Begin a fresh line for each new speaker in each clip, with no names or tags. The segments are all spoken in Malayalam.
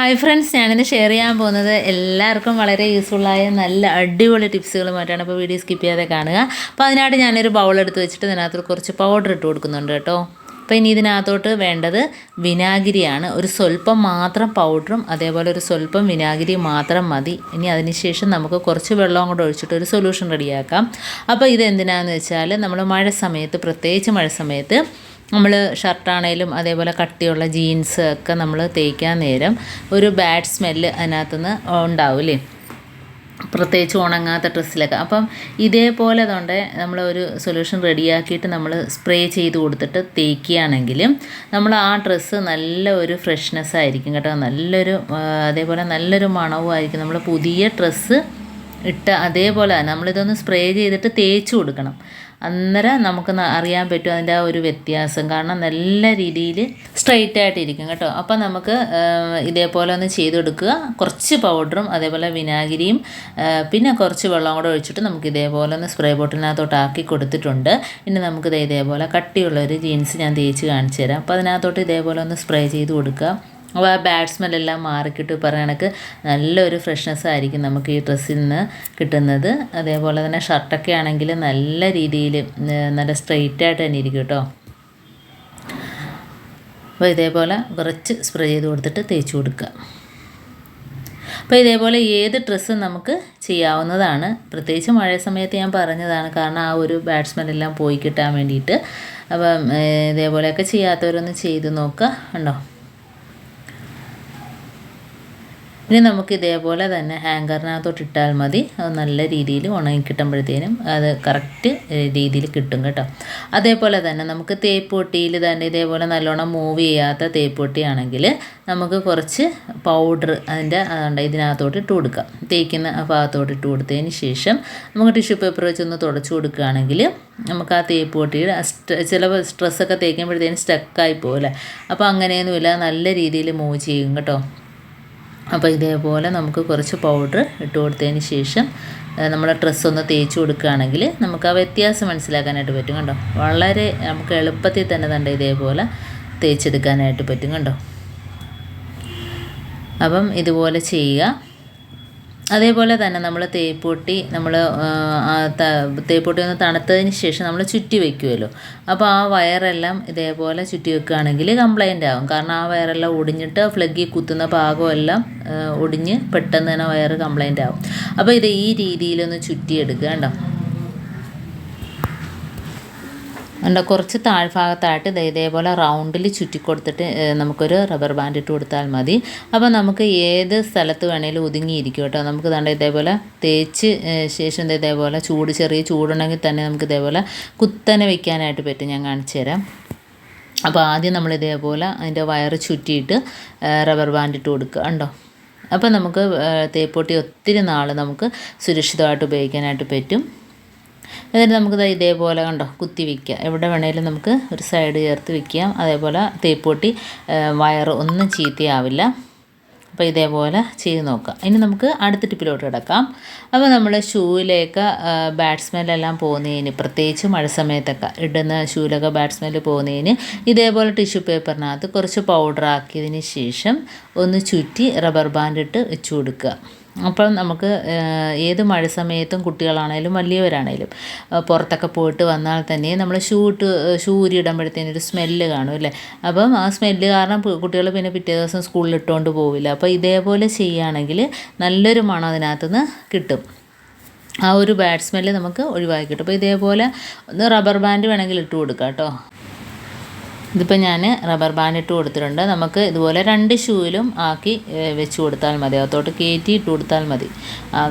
ഹായ് ഫ്രണ്ട്സ് ഞാനിന്ന് ഷെയർ ചെയ്യാൻ പോകുന്നത് എല്ലാവർക്കും വളരെ യൂസ്ഫുള്ളായ നല്ല അടിപൊളി ടിപ്സുകളുമായിട്ടാണ് അപ്പോൾ വീഡിയോ സ്കിപ്പ് ചെയ്യാതെ കാണുക. അപ്പോൾ അതിനായിട്ട് ഞാനൊരു ബൗൾ എടുത്ത് വെച്ചിട്ട് ഇതിനകത്ത് കുറച്ച് പൗഡർ ഇട്ട് കൊടുക്കുന്നുണ്ട് കേട്ടോ. അപ്പോൾ ഇനി ഇതിനകത്തോട്ട് വേണ്ടത് വിനാഗിരിയാണ്. ഒരു സ്വല്പം മാത്രം പൗഡറും അതേപോലെ ഒരു സ്വല്പം വിനാഗിരി മാത്രം മതി. ഇനി അതിനുശേഷം നമുക്ക് കുറച്ച് വെള്ളം കൂടെ ഒഴിച്ചിട്ട് ഒരു സൊല്യൂഷൻ റെഡിയാക്കാം അപ്പോൾ ഇത് എന്തിനാണെന്ന് വെച്ചാൽ നമ്മൾ മഴ സമയത്ത് പ്രത്യേകിച്ച് മഴ സമയത്ത് നമ്മൾ ഷർട്ടാണേലും അതേപോലെ കട്ടിയുള്ള ജീൻസ് ഒക്കെ നമ്മൾ തേക്കാൻ നേരം ഒരു ബാഡ് സ്മെല്ല് അതിനകത്തുനിന്ന് ഉണ്ടാവില്ലേ പ്രത്യേകിച്ച് ഉണങ്ങാത്ത ഡ്രസ്സിലൊക്കെ. അപ്പം ഇതേപോലെ തൊണ്ട് നമ്മൾ ഒരു സൊല്യൂഷൻ റെഡിയാക്കിയിട്ട് നമ്മൾ സ്പ്രേ ചെയ്ത് കൊടുത്തിട്ട് തേക്കുകയാണെങ്കിൽ നമ്മൾ ആ ഡ്രസ്സ് നല്ല ഒരു ഫ്രഷ്നെസ് ആയിരിക്കും കേട്ടോ. നല്ലൊരു അതേപോലെ നല്ലൊരു മണവും ആയിരിക്കും. നമ്മൾ പുതിയ ഡ്രസ്സ് ഇട്ട് അതേപോലെ തന്നെ നമ്മളിതൊന്ന് സ്പ്രേ ചെയ്തിട്ട് തേച്ച് കൊടുക്കണം. അന്നേരം നമുക്ക് അറിയാൻ പറ്റും അതിന്റെ ആ ഒരു വ്യത്യാസം. കാരണം നല്ല രീതിയിൽ സ്ട്രെയിറ്റ് ആയിട്ടിരിക്കും കേട്ടോ. അപ്പം നമുക്ക് ഇതേപോലെ ഒന്ന് ചെയ്ത് കൊടുക്കുക കുറച്ച് പൗഡറും അതേപോലെ വിനാഗിരിയും പിന്നെ കുറച്ച് വെള്ളം കൂടെ ഒഴിച്ചിട്ട് നമുക്ക് ഇതേപോലെ ഒന്ന് സ്പ്രേ ബോട്ടിലിനകത്തോട്ട് ആക്കി കൊടുത്തിട്ടുണ്ട്. ഇനി നമുക്കിത് ഇതേപോലെ കട്ടിയുള്ള ഒരു ജീൻസ് ഞാൻ തേച്ച് കാണിച്ചു തരാം അപ്പോൾ അതിനകത്തോട്ട് ഇതേപോലെ ഒന്ന് സ്പ്രേ ചെയ്ത് കൊടുക്കുക. അപ്പോൾ ആ ബാഡ് സ്മെല്ലെല്ലാം മാറിക്കിട്ട് പറയുക കണക്ക് നല്ലൊരു ഫ്രഷ്നെസ് ആയിരിക്കും നമുക്ക് ഈ ഡ്രസ്സിൽ നിന്ന് കിട്ടുന്നത്. അതേപോലെ തന്നെ ഷർട്ടൊക്കെ ആണെങ്കിൽ നല്ല രീതിയിൽ നല്ല സ്ട്രെയിറ്റ് ആയിട്ട് തന്നെ ഇരിക്കും കേട്ടോ. അപ്പോൾ ഇതേപോലെ കുറച്ച് സ്പ്രേ ചെയ്ത് കൊടുത്തിട്ട് തേച്ച് കൊടുക്കുക. അപ്പോൾ ഇതേപോലെ ഏത് ഡ്രസ്സും നമുക്ക് ചെയ്യാവുന്നതാണ്. പ്രത്യേകിച്ച് മഴ സമയത്ത് ഞാൻ പറഞ്ഞതാണ് കാരണം ആ ഒരു ബാഡ് സ്മെല്ലെല്ലാം പോയി കിട്ടാൻ വേണ്ടിയിട്ട്. അപ്പം ഇതേപോലെയൊക്കെ ചെയ്യാത്തവരൊന്ന് ചെയ്ത് നോക്കുക ഉണ്ടോ ഇനി നമുക്ക് ഇതേപോലെ തന്നെ ഹാങ്കറിനകത്തോട്ട് ഇട്ടാൽ മതി. അത് നല്ല രീതിയിൽ ഉണങ്ങി കിട്ടുമ്പോഴത്തേനും അത് കറക്റ്റ് രീതിയിൽ കിട്ടും കേട്ടോ. അതേപോലെ തന്നെ നമുക്ക് തേപ്പൊട്ടിയിൽ തന്നെ ഇതേപോലെ നല്ലോണം മൂവ് ചെയ്യാത്ത തേപ്പൊട്ടിയാണെങ്കിൽ നമുക്ക് കുറച്ച് പൗഡർ അതിന്റെ ഇതിനകത്തോട്ട് ഇട്ട് കൊടുക്കാം. തേക്കുന്ന ഭാഗത്തോട്ട് ഇട്ട് കൊടുത്തതിന് ശേഷം നമുക്ക് ടിഷ്യൂ പേപ്പർ വെച്ചൊന്ന് തുടച്ചു കൊടുക്കുകയാണെങ്കിൽ നമുക്ക് ആ തേപ്പ് പൊട്ടിയുടെ ചില സ്ട്രെസ്സൊക്കെ തേക്കുമ്പോഴത്തേനും സ്റ്റക്കായി പോകില്ലേ അപ്പോൾ അങ്ങനെയൊന്നുമില്ല. നല്ല രീതിയിൽ മൂവ് ചെയ്യും കേട്ടോ. അപ്പോൾ ഇതേപോലെ നമുക്ക് കുറച്ച് പൗഡർ ഇട്ട് കൊടുത്തതിന് ശേഷം നമ്മൾ ഡ്രസ്സ് ഒന്ന് തേച്ച് കൊടുക്കുകയാണെങ്കിൽ നമുക്ക് ആ വ്യത്യാസം മനസ്സിലാക്കാനായിട്ട് പറ്റും കണ്ടോ? വളരെ നമുക്ക് എളുപ്പത്തിൽ തന്നെ തന്നെ ഇതേപോലെ തേച്ചെടുക്കാനായിട്ട് പറ്റും കണ്ടോ? അപ്പം ഇതുപോലെ ചെയ്യുക. അതേപോലെ തന്നെ നമ്മൾ തേപ്പൊട്ടി നമ്മൾ തേപ്പൊട്ടി ഒന്ന് തണുത്തതിന് ശേഷം നമ്മൾ ചുറ്റി വയ്ക്കുമല്ലോ അപ്പോൾ ആ വയറെല്ലാം ഇതേപോലെ ചുറ്റി വെക്കുകയാണെങ്കിൽ കംപ്ലൈന്റ് ആകും കാരണം ആ വയറെല്ലാം ഒടിഞ്ഞിട്ട് ഫ്ലഗ്ഗിൽ കുത്തുന്ന ഭാഗമെല്ലാം ഒടിഞ്ഞ് പെട്ടെന്ന് തന്നെ വയറ് കംപ്ലൈന്റ് ആകും അപ്പോൾ ഇത് ഈ രീതിയിലൊന്ന് ചുറ്റിയെടുക്കുക കണ്ടോ? ഉണ്ട് കുറച്ച് താഴ്ഭാഗത്തായിട്ട് ഇതേപോലെ റൗണ്ടിൽ ചുറ്റിക്കൊടുത്തിട്ട് കൊടുത്തിട്ട് നമുക്കൊരു റബ്ബർ ബാൻഡ് ഇട്ട് കൊടുത്താൽ മതി. അപ്പോൾ നമുക്ക് ഏത് സ്ഥലത്ത് വേണേലും ഒതുങ്ങിയിരിക്കും കേട്ടോ. നമുക്ക് തണ്ട ഇതേപോലെ തേച്ച് ശേഷം ഇതേപോലെ ചൂട് ചെറിയ ചൂടുണ്ടെങ്കിൽ തന്നെ നമുക്ക് ഇതേപോലെ കുത്തനെ വെക്കാനായിട്ട് പറ്റും. ഞാൻ കാണിച്ചു തരാം. അപ്പോൾ ആദ്യം നമ്മൾ ഇതേപോലെ അതിന്റെ വയർ ചുറ്റിയിട്ട് റബ്ബർ ബാൻഡ് ഇട്ട് കൊടുക്കുക ഉണ്ടോ അപ്പോൾ നമുക്ക് തേപ്പൊട്ടി ഒത്തിരി നാൾ നമുക്ക് സുരക്ഷിതമായിട്ട് ഉപയോഗിക്കാനായിട്ട് പറ്റും. എന്നിട്ട് നമുക്ക് ദാ ഇതേപോലെ കണ്ടോ കുത്തി വയ്ക്കുക എവിടെ വേണേലും നമുക്ക് ഒരു സൈഡ് ചേർത്ത് വയ്ക്കാം അതേപോലെ തേപ്പൊട്ടി വയർ ഒന്നും ചീത്തയാവില്ല. അപ്പോൾ ഇതേപോലെ ചെയ്ത് നോക്കാം ഇനി നമുക്ക് അടുത്ത ടിപ്പിലോട്ട് കിടക്കാം. അപ്പോൾ നമ്മൾ ഷൂവിലേക്ക് ബാറ്റ്സ്മെല്ലെല്ലാം പോകുന്നതിന് പ്രത്യേകിച്ച് മഴ സമയത്തൊക്കെ ഇടുന്ന ഷൂവിലൊക്കെ ബാറ്റ്സ്മെൽ പോകുന്നതിന് ഇതേപോലെ ടിഷ്യൂ പേപ്പറിനകത്ത് കുറച്ച് പൗഡർ ആക്കിയതിന് ശേഷം ഒന്ന് ചുറ്റി റബ്ബർ ബാൻഡ് ഇട്ട് വെച്ച് കൊടുക്കുക. അപ്പം നമുക്ക് ഏത് മഴ സമയത്തും കുട്ടികളാണേലും വലിയവരാണേലും പുറത്തൊക്കെ പോയിട്ട് വന്നാൽ തന്നെ നമ്മൾ ഷൂ ഇട്ട് ഷൂ ഊരി ഒരു സ്മെല്ല് കാണും അല്ലേ? അപ്പം ആ സ്മെല്ല് കാരണം കുട്ടികൾ പിന്നെ പിറ്റേ ദിവസം സ്കൂളിൽ ഇട്ടുകൊണ്ട് പോവില്ല. അപ്പോൾ ഇതേപോലെ ചെയ്യുകയാണെങ്കിൽ നല്ലൊരു മണം അതിനകത്തുനിന്ന് കിട്ടും. ആ ഒരു ബാഡ് സ്മെല്ല് നമുക്ക് ഒഴിവാക്കി കിട്ടും. അപ്പോൾ ഇതേപോലെ ഒന്ന് റബ്ബർ ബാൻഡ് വേണമെങ്കിൽ ഇട്ട് കൊടുക്കാം കേട്ടോ. ഇതിപ്പോൾ ഞാൻ റബ്ബർ ബാൻഡ് ഇട്ട് കൊടുത്തിട്ടുണ്ട്. നമുക്ക് ഇതുപോലെ രണ്ട് ഷൂവിലും ആക്കി വെച്ച് കൊടുത്താൽ മതി. അകത്തോട്ട് കയറ്റി ഇട്ട് കൊടുത്താൽ മതി.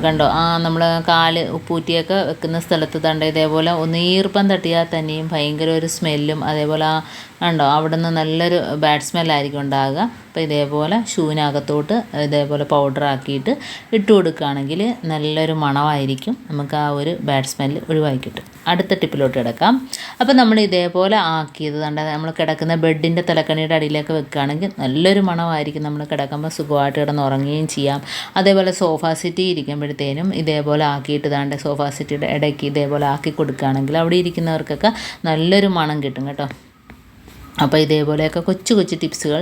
കണ്ടോ? ആ നമ്മൾ കാൽ ഉപ്പൂറ്റിയൊക്കെ വെക്കുന്ന സ്ഥലത്ത് തണ്ട ഇതേപോലെ ഒന്ന് ഈർപ്പം തട്ടിയാൽ തന്നെയും ഭയങ്കര ഒരു സ്മെല്ലും അതേപോലെ ആ കണ്ടോ? അവിടെ നിന്ന് നല്ലൊരു ബാഡ് സ്മെല്ലായിരിക്കും ഉണ്ടാകുക അപ്പോൾ ഇതേപോലെ ഷൂവിനകത്തോട്ട് ഇതേപോലെ പൗഡർ ആക്കിയിട്ട് ഇട്ട് കൊടുക്കുകയാണെങ്കിൽ നല്ലൊരു മണമായിരിക്കും. നമുക്ക് ആ ഒരു ബാഡ് സ്മെല്ല് ഒഴിവാക്കി കിട്ടും. അടുത്ത ടിപ്പിലോട്ട് കിടക്കാം. അപ്പോൾ നമ്മൾ ഇതേപോലെ ആക്കിയത് കണ്ട നമ്മൾ കിടക്കുന്ന ബെഡിന്റെ തലക്കണിയുടെ അടിയിലേക്ക് വെക്കുകയാണെങ്കിൽ നല്ലൊരു മണമായിരിക്കും നമ്മൾ കിടക്കുമ്പോൾ സുഖമായിട്ട് കിടന്ന് ഉറങ്ങുകയും ചെയ്യാം. അതേപോലെ സോഫ സിറ്റി ഇരിക്കുമ്പോഴത്തേനും ഇതേപോലെ ആക്കിയിട്ട് താണ്ട് സോഫ സെറ്റിയുടെ ഇടയ്ക്ക് ഇതേപോലെ ആക്കി കൊടുക്കുകയാണെങ്കിൽ അവിടെ ഇരിക്കുന്നവർക്കൊക്കെ നല്ലൊരു മണം കിട്ടും കേട്ടോ. അപ്പോൾ ഇതേപോലെയൊക്കെ കൊച്ചു കൊച്ചു ടിപ്സുകൾ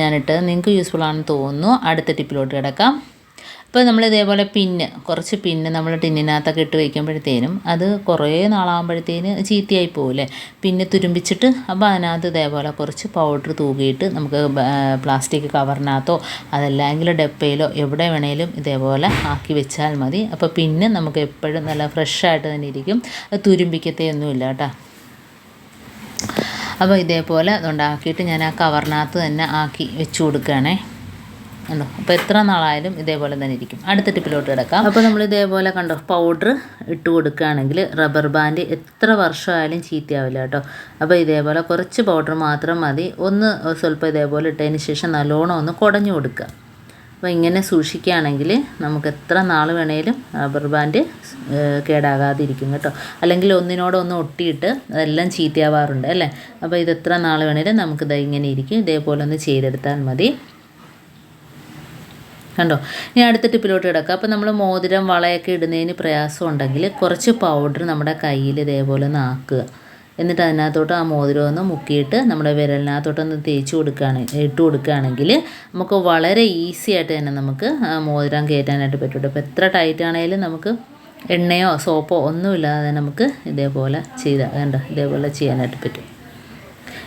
ഞാനിട്ട് നിങ്ങൾക്ക് യൂസ്ഫുൾ ആണെന്ന് തോന്നുന്നു. അടുത്ത ടിപ്പിലോട്ട് കിടക്കാം. ഇപ്പോൾ നമ്മൾ ഇതേപോലെ പിന്ന് കുറച്ച് പിന്ന് നമ്മൾ ടിന്നിനകത്തൊക്കെ ഇട്ട് വയ്ക്കുമ്പോഴത്തേനും അത് കുറേ നാളാകുമ്പോഴത്തേന് ചീത്തയായി പോകില്ലേ പിന്നെ തുരുമ്പിച്ചിട്ട് അപ്പോൾ അതിനകത്ത് ഇതേപോലെ കുറച്ച് പൗഡർ തൂകിയിട്ട് നമുക്ക് പ്ലാസ്റ്റിക് കവറിനകത്തോ അതല്ലെങ്കിൽ ഡപ്പയിലോ എവിടെ വേണേലും ഇതേപോലെ ആക്കി വെച്ചാൽ മതി. അപ്പോൾ പിന്നെ നമുക്ക് എപ്പോഴും നല്ല ഫ്രഷായിട്ട് തന്നെ ഇരിക്കും. അത് തുരുമ്പിക്കത്തേ ഒന്നുമില്ല കേട്ടോ. അപ്പോൾ ഇതേപോലെ അതുകൊണ്ടാക്കിയിട്ട് ഞാൻ ആ കവറിനകത്ത് തന്നെ ആക്കി വെച്ച് കൊടുക്കുകയാണേ. കണ്ടോ അപ്പോൾ എത്ര നാളായാലും ഇതേപോലെ തന്നെ ഇരിക്കും. അടുത്ത ടിപ്പിലോട്ട് കിടക്കാം. അപ്പോൾ നമ്മൾ ഇതേപോലെ കണ്ടോ പൗഡർ ഇട്ട് കൊടുക്കുകയാണെങ്കിൽ റബ്ബർ ബാൻഡ് എത്ര വർഷമായാലും ചീത്തയാവില്ല കേട്ടോ. അപ്പോൾ ഇതേപോലെ കുറച്ച് പൗഡർ മാത്രം മതി. ഒന്ന് സ്വല്പം ഇതേപോലെ ഇട്ടതിന് ശേഷം നല്ലോണം ഒന്ന് കുടഞ്ഞു കൊടുക്കുക. അപ്പോൾ ഇങ്ങനെ സൂക്ഷിക്കുകയാണെങ്കിൽ നമുക്ക് എത്ര നാൾ വേണേലും റബ്ബർ ബാൻഡ് കേടാകാതിരിക്കും കേട്ടോ. അല്ലെങ്കിൽ ഒന്നിനോടൊന്ന് ഒട്ടിയിട്ട് അതെല്ലാം ചീത്തയാവാറുണ്ട് അല്ലേ? അപ്പോൾ ഇത് എത്ര നാൾ വേണേലും നമുക്കിത് ഇങ്ങനെ ഇരിക്കും. ഇതേപോലെ ഒന്ന് ചെയ്തെടുത്താൽ മതി. കണ്ടോ? ഇനി അടുത്ത ടിപ്പിലോട്ട് കിടക്കുക അപ്പോൾ നമ്മൾ മോതിരം വളയൊക്കെ ഇടുന്നതിന് പ്രയാസം ഉണ്ടെങ്കിൽ കുറച്ച് പൗഡർ നമ്മുടെ കയ്യിൽ ഇതേപോലെ ഒന്ന് ആക്കുക എന്നിട്ട് അതിനകത്തോട്ട് ആ മോതിരം ഒന്ന് മുക്കിയിട്ട് നമ്മുടെ വിരലിനകത്തോട്ടൊന്ന് തേച്ച് കൊടുക്കുകയാണ് ഇട്ട് കൊടുക്കുകയാണെങ്കിൽ നമുക്ക് വളരെ ഈസി ആയിട്ട് തന്നെ നമുക്ക് മോതിരം കയറ്റാനായിട്ട് പറ്റും. അപ്പോൾ എത്ര ടൈറ്റ് ആണെങ്കിലും നമുക്ക് എണ്ണയോ സോപ്പോ ഒന്നുമില്ലാതെ നമുക്ക് ഇതേപോലെ ചെയ്താൽ വേണ്ട ഇതേപോലെ ചെയ്യാനായിട്ട് പറ്റും.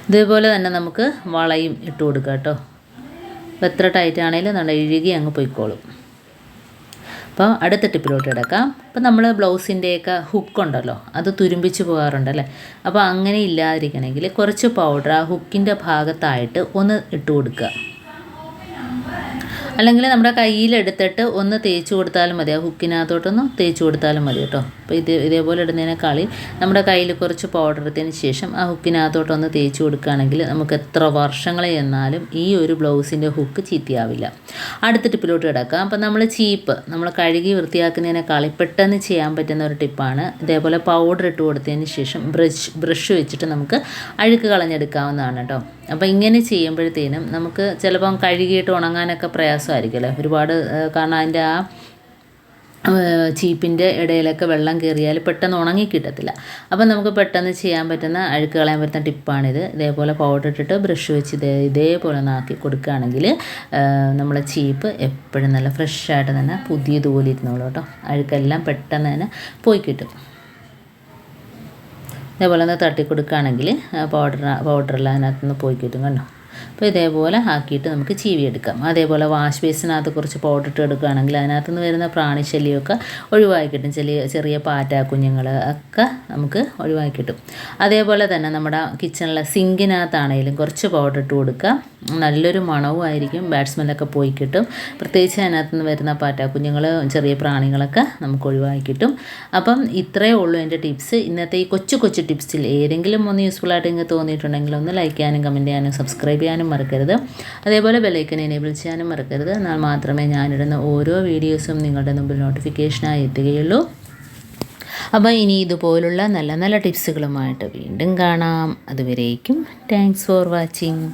ഇതേപോലെ തന്നെ നമുക്ക് വളയും ഇട്ട് കൊടുക്കാം കേട്ടോ. അപ്പോൾ എത്ര ടൈറ്റ് ആണെങ്കിലും നല്ല ഇഴുകി അങ്ങ് പൊയ്ക്കോളും. അപ്പോൾ അടുത്ത ടിപ്പിലോട്ട് കിടക്കാം. അപ്പോൾ നമ്മൾ ബ്ലൗസിന്റെയൊക്കെ ഹുക്കുണ്ടല്ലോ അത് തുരുമ്പിച്ച് പോകാറുണ്ടല്ലേ അപ്പോൾ അങ്ങനെ ഇല്ലാതിരിക്കണമെങ്കിൽ കുറച്ച് പൗഡർ ആ ഹുക്കിന്റെ ഭാഗത്തായിട്ട് ഒന്ന് ഇട്ട് കൊടുക്കുക. അല്ലെങ്കിൽ നമ്മുടെ കയ്യിലെടുത്തിട്ട് ഒന്ന് തേച്ച് കൊടുത്താലും മതി. ആ ഹുക്കിനകത്തോട്ടൊന്ന് തേച്ച് കൊടുത്താലും മതി കേട്ടോ. അപ്പോൾ ഇത് ഇതേപോലെ ഇടുന്നതിനേക്കാളി നമ്മുടെ കയ്യിൽ കുറച്ച് പൗഡർ എടുത്തതിന് ശേഷം ആ ഹുക്കിനകത്തോട്ടൊന്ന് തേച്ച് കൊടുക്കുകയാണെങ്കിൽ നമുക്ക് എത്ര വർഷങ്ങൾ ചെന്നാലും ഈ ഒരു ബ്ലൗസിന്റെ ഹുക്ക് ചീത്തയാവില്ല. അടുത്ത ടിപ്പിലോട്ട് കിടക്കാം. അപ്പോൾ നമ്മൾ ചീപ്പ് നമ്മൾ കഴുകി വൃത്തിയാക്കുന്നതിനേക്കാളി പെട്ടെന്ന് ചെയ്യാൻ പറ്റുന്ന ഒരു ടിപ്പാണ്. ഇതേപോലെ പൗഡർ ഇട്ട് കൊടുത്തതിന് ശേഷം ബ്രഷ് ബ്രഷ് വെച്ചിട്ട് നമുക്ക് അഴുക്ക് കളഞ്ഞെടുക്കാവുന്നതാണ് കേട്ടോ. അപ്പോൾ ഇങ്ങനെ ചെയ്യുമ്പോഴത്തേനും നമുക്ക് ചിലപ്പം കഴുകിയിട്ട് ഉണങ്ങാനൊക്കെ പ്രയാസമായിരിക്കുമല്ലോ ഒരുപാട് കാരണം അതിന്റെ ആ ചീപ്പിന്റെ ഇടയിലൊക്കെ വെള്ളം കയറിയാൽ പെട്ടെന്ന് ഉണങ്ങി കിട്ടത്തില്ല. അപ്പം നമുക്ക് പെട്ടെന്ന് ചെയ്യാൻ പറ്റുന്ന അഴുക്ക് കളയാൻ പറ്റുന്ന ടിപ്പാണിത്. ഇതേപോലെ പൗഡർ ഇട്ടിട്ട് ബ്രഷ് വെച്ച് ഇതേ ഇതേപോലെ നാക്കി കൊടുക്കുകയാണെങ്കിൽ നമ്മളെ ചീപ്പ് എപ്പോഴും നല്ല ഫ്രഷായിട്ട് തന്നെ പുതിയതുപോലെ ഇരുന്നോളൂ കേട്ടോ. അഴുക്കെല്ലാം പെട്ടെന്ന് തന്നെ പോയി കിട്ടും. ഇതേപോലെ ഒന്ന് തട്ടി കൊടുക്കുകയാണെങ്കിൽ പൗഡർ പൗഡറെല്ലാം അതിനകത്തുനിന്ന് പോയി കിട്ടും കണ്ടോ? അപ്പോൾ ഇതേപോലെ ആക്കിയിട്ട് നമുക്ക് ചീവി എടുക്കാം അതേപോലെ വാഷ് ബേസിനകത്ത് കുറച്ച് പൗഡർ ഇട്ട് എടുക്കുകയാണെങ്കിൽ അതിനകത്ത് നിന്ന് വരുന്ന പ്രാണിശല്യമൊക്കെ ഒഴിവാക്കി കിട്ടും. ചെറിയ ചെറിയ പാറ്റ കുഞ്ഞുങ്ങൾ ഒക്കെ നമുക്ക് ഒഴിവാക്കി കിട്ടും. അതേപോലെ തന്നെ നമ്മുടെ കിച്ചണിലെ സിങ്കിനകത്താണെങ്കിലും കുറച്ച് പൗഡർ ഇട്ട് കൊടുക്കുക. നല്ലൊരു മണവും ആയിരിക്കും. ബാഡ് സ്മെല്ലൊക്കെ പോയി കിട്ടും. പ്രത്യേകിച്ച് അതിനകത്ത് നിന്ന് വരുന്ന പാറ്റ കുഞ്ഞുങ്ങൾ ചെറിയ പ്രാണികളൊക്കെ നമുക്ക് ഒഴിവാക്കി കിട്ടും. അപ്പം ഇത്രയേ ഉള്ളൂ എന്റെ ടിപ്സ്. ഇന്നത്തെ ഈ കൊച്ചു കൊച്ചു ടിപ്സിൽ ഏതെങ്കിലും ഒന്ന് യൂസ്ഫുൾ ആയിട്ട് നിങ്ങൾക്ക് തോന്നിയിട്ടുണ്ടെങ്കിൽ ഒന്ന് ലൈക്ക് ചെയ്യാനും കമന്റ് ചെയ്യാനും സബ്സ്ക്രൈബ് ചെയ്യാനും മറക്കരുത്. അതേപോലെ ബെലൈക്കൻ എനേബിൾ ചെയ്യാനും മറക്കരുത്. എന്നാൽ മാത്രമേ ഞാനിടുന്ന ഓരോ വീഡിയോസും നിങ്ങളുടെ മുമ്പിൽ നോട്ടിഫിക്കേഷനായി എത്തുകയുള്ളൂ. അപ്പോൾ ഇനി ഇതുപോലുള്ള നല്ല നല്ല ടിപ്സുകളുമായിട്ട് വീണ്ടും കാണാം. അതുവരേക്കും താങ്ക്സ് ഫോർ വാച്ചിങ്